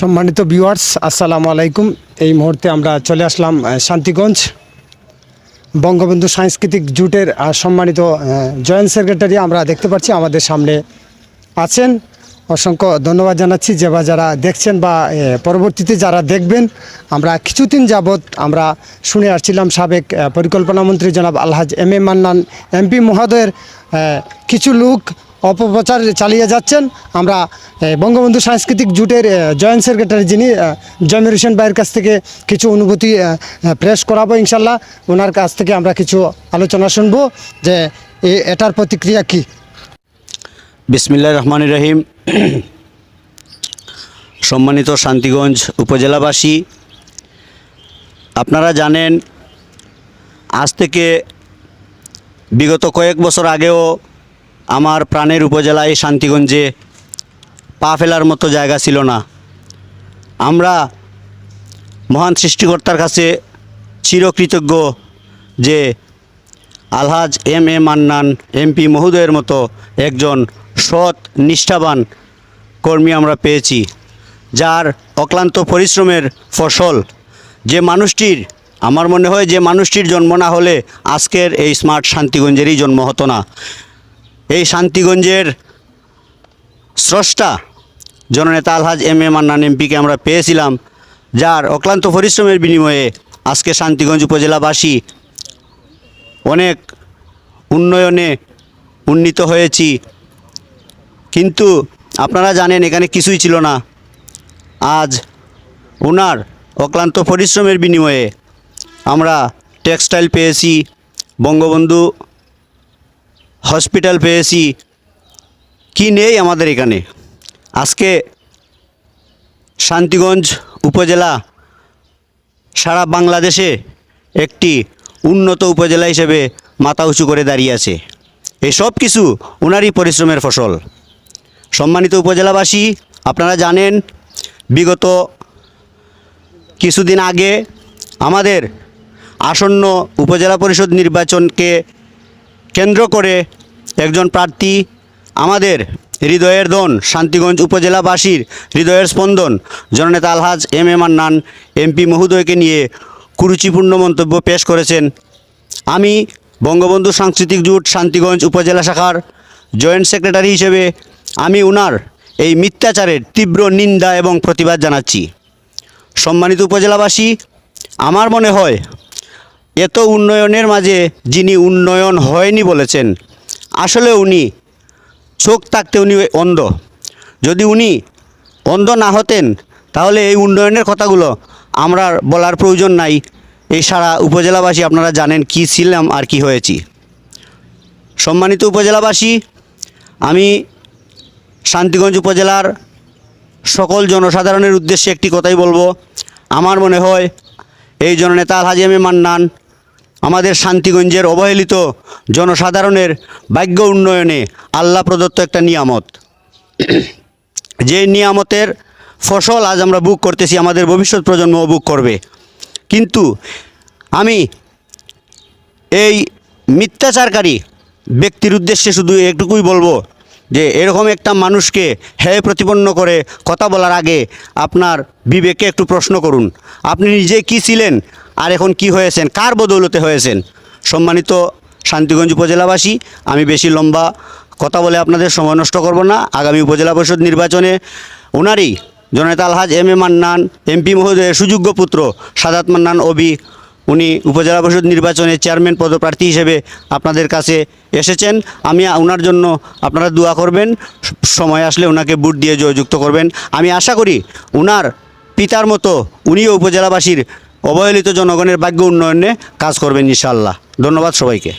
সম্মানিত ভিউয়ার্স আসসালামু আলাইকুম। এই মুহূর্তে আমরা চলে আসলাম শান্তিগঞ্জ। বঙ্গবন্ধু সাংস্কৃতিক জুটের সম্মানিত জয়েন্ট সেক্রেটারি আমরা দেখতে পাচ্ছি আমাদের সামনে আছেন। অসংখ্য ধন্যবাদ জানাচ্ছি যে বা যারা দেখছেন বা পরবর্তীতে যারা দেখবেন আমরা কিছুদিন যাবৎ আমরা শুনে আসছিলাম সাবেক আহ, পরিকল্পনা মন্ত্রী জনাব আলহাজ এম এ মান্নান এমপি মহোদয়ের কিছু লোক অপপ্রচার চালিয়ে যাচ্ছেন। আমরা বঙ্গবন্ধু সাংস্কৃতিক জুটের জয়েন্ট সেক্রেটারি যিনি জমির হোসেন ভাইয়ের কাছ থেকে কিছু অনুভূতি প্রেস করাবো ইনশাল্লাহ ওনার কাছ থেকে আমরা কিছু আলোচনা শুনব যে এটার প্রতিক্রিয়া কী? বিসমিল্লা রহমান রহিম। সম্মানিত শান্তিগঞ্জ উপজেলাবাসী, আপনারা জানেন, আজ থেকে বিগত কয়েক বছর আগেও আমার প্রাণের উপজেলায় শান্তিগঞ্জে পা ফেলার মতো জায়গা ছিল না। আমরা মহান সৃষ্টিকর্তার কাছে চিরকৃতজ্ঞ যে আলহাজ এম এ মান্নান এমপি মহোদয়ের মতো একজন সৎ, নিষ্ঠাবান কর্মী আমরা পেয়েছি, যার অক্লান্ত পরিশ্রমের ফসল। যে মানুষটির, আমার মনে হয় যে মানুষটির জন্ম না হলে আজকের এই স্মার্ট শান্তিগঞ্জেরই জন্ম হতো না। শান্তিগঞ্জের স্রষ্টা জননেতা আলহাজ এম এ মান্নান এমপিকে আমরা পেয়েছিলাম, যার অক্লান্ত পরিশ্রমের বিনিময়ে আজকে শান্তিগঞ্জ উপজেলাবাসী অনেক উন্নয়নে উন্নীত হয়েছি। কিন্তু আপনারা জানেন এখানে কিছুই ছিল না। আজ ওনার অক্লান্ত পরিশ্রমের বিনিময়ে আমরা টেক্সটাইল পেয়েছি, বঙ্গবন্ধু হসপিটাল পেয়েছি। কি নেই আমাদের এখানে? আজকে শান্তিগঞ্জ উপজেলা, সারা বাংলাদেশে একটি উন্নত উপজেলা হিসেবে মাথা উঁচু করে দাঁড়িয়ে আছে। এই সব কিছু ওনারই পরিশ্রমের ফসল। সম্মানিত উপজেলাবাসী, আপনারা জানেন, বিগত কিছুদিন আগে আমাদের আসন্ন উপজেলা পরিষদ নির্বাচনকে কেন্দ্র করে একজন প্রার্থী আমাদের হৃদয়ের দন শান্তিগঞ্জ উপজেলাবাসীর হৃদয়ের স্পন্দন। জননেতা আলহাজ এম এ মান্নান এমপি মহোদয়কে নিয়ে কুরুচিপূর্ণ মন্তব্য পেশ করেছেন। আমি বঙ্গবন্ধু সাংস্কৃতিক জোট শান্তিগঞ্জ উপজেলা শাখার জয়েন্ট সেক্রেটারি হিসেবে আমি উনার এই মিথ্যাচারের তীব্র নিন্দা এবং প্রতিবাদ জানাচ্ছি। সম্মানিত উপজেলাবাসী, আমার মনে হয় এত উন্নয়নের মাঝে যিনি উন্নয়ন হয়নি বলেছেন, আসলে উনি, চোখ থাকতে উনি অন্ধ। যদি উনি অন্ধ না হতেন, তাহলে এই উন্নয়নের কথাগুলো আমরা বলার প্রয়োজন নাই। এই সারা উপজেলাবাসী আপনারা জানেন কি ছিলাম আর কি হয়েছি। সম্মানিত উপজেলাবাসী, আমি শান্তিগঞ্জ উপজেলার সকল জনসাধারণের উদ্দেশ্যে একটি কথাই বলব। আমার মনে হয় এই জননেতা আলহাজি এ মান্নান আমাদের শান্তিগঞ্জের অবহেলিত জনসাধারণের ভাগ্য উন্নয়নে আল্লাহ প্রদত্ত একটা নিয়ামত। যে নিয়ামতের ফসল আজ আমরা বুক করতেছি, আমাদের ভবিষ্যৎ প্রজন্মও বুক করবে। কিন্তু আমি এই মিথ্যাচারকারী ব্যক্তির উদ্দেশ্যে শুধু এটুকুই বলব যে, এরকম একটা মানুষকে হেয় প্রতিপন্ন করে কথা বলার আগে আপনার বিবেকে একটু প্রশ্ন করুন। আপনি নিজে কি ছিলেন? আর এখন কি হয়েছেন? কার বদৌলতে হয়েছেন? সম্মানিত শান্তিগঞ্জ উপজেলাবাসী, আমি বেশি লম্বা কথা বলে আপনাদের সময় নষ্ট করব না। আগামী উপজেলা পরিষদ নির্বাচনে ওনারই জননেতা আলহাজ এম এ মান্নান এমপি মহোদয়ের সুযোগ্য পুত্র সাদাত মান্নান অবি, উনি উপজেলা পরিষদ নির্বাচনে চেয়ারম্যান পদপ্রার্থী হিসেবে আপনাদের কাছে এসেছেন। আমি ওনার জন্য আপনারা দোয়া করবেন, সময় আসলে ওনাকে বুট দিয়ে জয়যুক্ত করবেন। আমি আশা করি ওনার পিতার মতো উনিও উপজেলাবাসীর অবহেলিত জনগণের ভাগ্য উন্নয়নে কাজ করবেন ইনশাল্লাহ ধন্যবাদ সবাইকে।